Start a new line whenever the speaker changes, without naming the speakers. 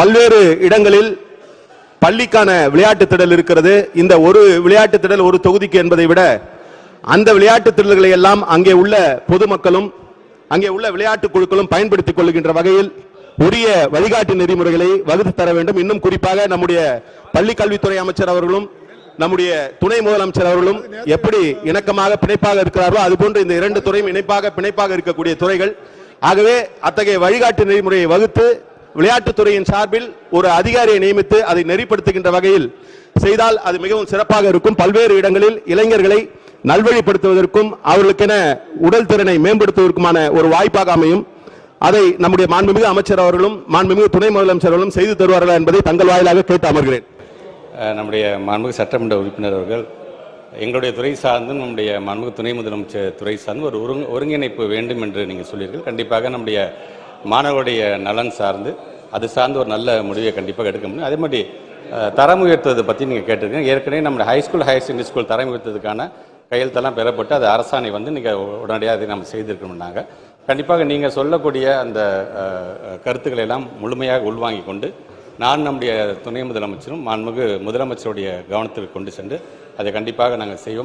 பல்வேறு இடங்களில் பள்ளிக்கான விளையாட்டு திடல் இருக்கிறது. இந்த ஒரு விளையாட்டு திடல் ஒரு தொகுதிக்கு என்பதை விட அந்த விளையாட்டு திடல்களை எல்லாம் அங்கே உள்ள பொதுமக்களும் அங்கே உள்ள விளையாட்டு குழுக்களும் பயன்படுத்திக் கொள்கின்ற வகையில் உரிய வழிகாட்டு நெறிமுறைகளை வகுத்து தர வேண்டும். இன்னும் குறிப்பாக நம்முடைய பள்ளி கல்வித்துறை அமைச்சர் அவர்களும் நம்முடைய துணை முதலமைச்சர் அவர்களும் எப்படி இணக்கமாக பிணைப்பாக இருக்கிறார்களோ அதுபோன்று இந்த இரண்டு துறையும் இணைப்பாக பிணைப்பாக இருக்கக்கூடிய துறைகள். ஆகவே அத்தகைய வழிகாட்டு நெறிமுறையை வகுத்து விளையாட்டுத்துறையின் சார்பில் ஒரு அதிகாரியை நியமித்து அதை நெறிப்படுத்துகின்ற வகையில் செய்தால் அது மிகவும் சிறப்பாக இருக்கும். பல்வேறு இடங்களில் இளைஞர்களை நல்வழிப்படுத்துவதற்கும் அவர்களுக்கென உடல் திறனை மேம்படுத்துவதற்குமான ஒரு வாய்ப்பாக அமையும். அதை நம்முடைய மாண்புமிகு அமைச்சர் அவர்களும் மாண்புமிகு துணை முதலமைச்சர் அவர்களும் செய்து தருவார்கள் என்பதை தங்கள் வாயிலாக கேட்டு அமர்கிறேன்.
நம்முடைய மாண்புமிகு சட்டமன்ற உறுப்பினர் அவர்கள் எங்களுடைய துறை சார்ந்தும் நம்முடைய மாண்புமிகு துணை முதலமைச்சர் துறை சார்ந்து ஒரு ஒருங்க ஒருங்கிணைப்பு வேண்டும் என்று நீங்கள் சொல்லியிருக்கீர்கள். கண்டிப்பாக நம்முடைய மாணவருடைய நலன் சார்ந்து அது சார்ந்து ஒரு நல்ல முடிவை கண்டிப்பாக எடுக்க முடியும். அதே மாதிரி தரம் உயர்த்தது பற்றி நீங்கள் கேட்டிருக்கீங்க. ஏற்கனவே நம்ம high school higher secondary school தரம் உயர்த்ததுக்கான கையெழுத்தெல்லாம் பெறப்பட்டு அது அரசாணை வந்து நீங்கள் உடனடியாக அதை நம்ம செய்திருக்கணும் நாங்கள் கண்டிப்பாக நீங்கள் சொல்லக்கூடிய அந்த கருத்துக்களை எல்லாம் முழுமையாக உள்வாங்கிக் கொண்டு நான் நம்முடைய துணை முதலமைச்சரும் மாண்புமிகு முதலமைச்சருடைய கவனத்திற்கு கொண்டு சென்று அதை கண்டிப்பாக நாங்கள் செய்வோம்.